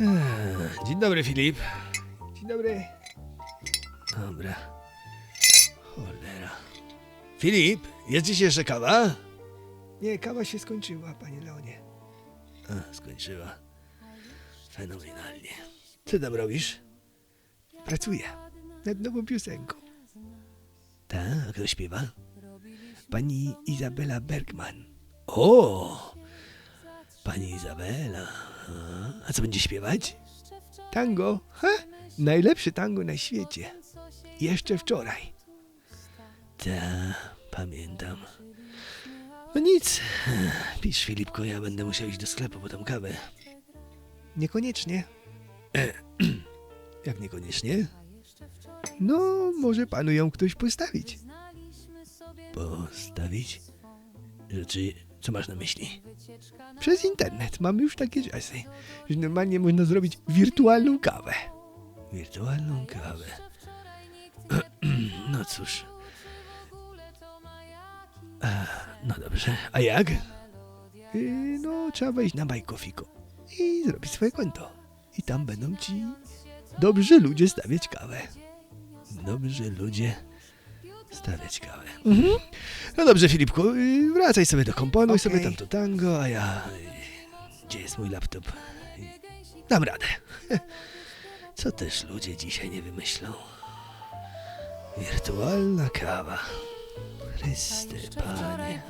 Eee, Dzień dobry, Filip. Dzień dobry. Dobra. Cholera. Filip, jest dziś jeszcze kawa? Nie, kawa się skończyła, panie Leonie. A, skończyła. Fenomenalnie. Co tam robisz? Pracuję nad nową piosenką. Ta, a kto śpiewa? Pani Izabela Bergman. O! Pani Izabela. A, co będzie śpiewać? Tango? Ha! Najlepsze tango na świecie. Jeszcze wczoraj. Ta, pamiętam. No nic. Pisz, Filipko, ja będę musiał iść do sklepu po tą kawę. Niekoniecznie. Jak niekoniecznie? No, może panu ją ktoś postawić. Postawić? Rzeczy, co masz na myśli? Przez internet mamy już takie czasy, że normalnie można zrobić wirtualną kawę. Wirtualną kawę. No cóż. A, No dobrze. A jak? Yy, no, trzeba wejść na Bajkofiko i zrobić swoje konto. I tam będą ci dobrzy ludzie stawiać kawę. Dobrze ludzie stawiać kawę. Mhm. No dobrze, Filipku, y, wracaj sobie do komponu i sobie tam to tango, a ja... y, Gdzie jest mój laptop? Y, Dam radę. Co też ludzie dzisiaj nie wymyślą? Wirtualna kawa. Chryste, Panie.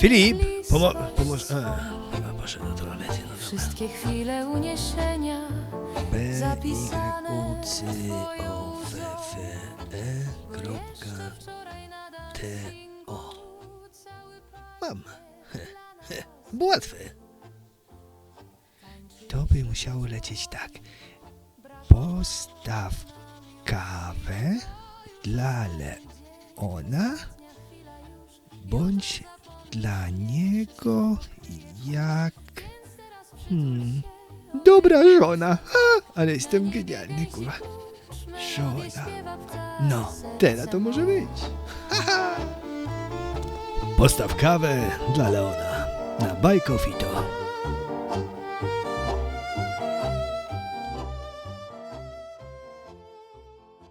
Filip, pomo pomóż... A, chyba poszedł do toalety, no. Wszystkie chwile uniesienia B, Y, U, C, O, twoją F, E, kropka, T, O. Mam. Było łatwe. To by musiało lecieć tak. Postaw kawę dla Leona, bądź dla niego jak... Hmm... Dobra żona! Ha, ale jestem genialny, kurwa. Żona. No, teraz to może być. Postaw kawę dla Leona na Bajkofito.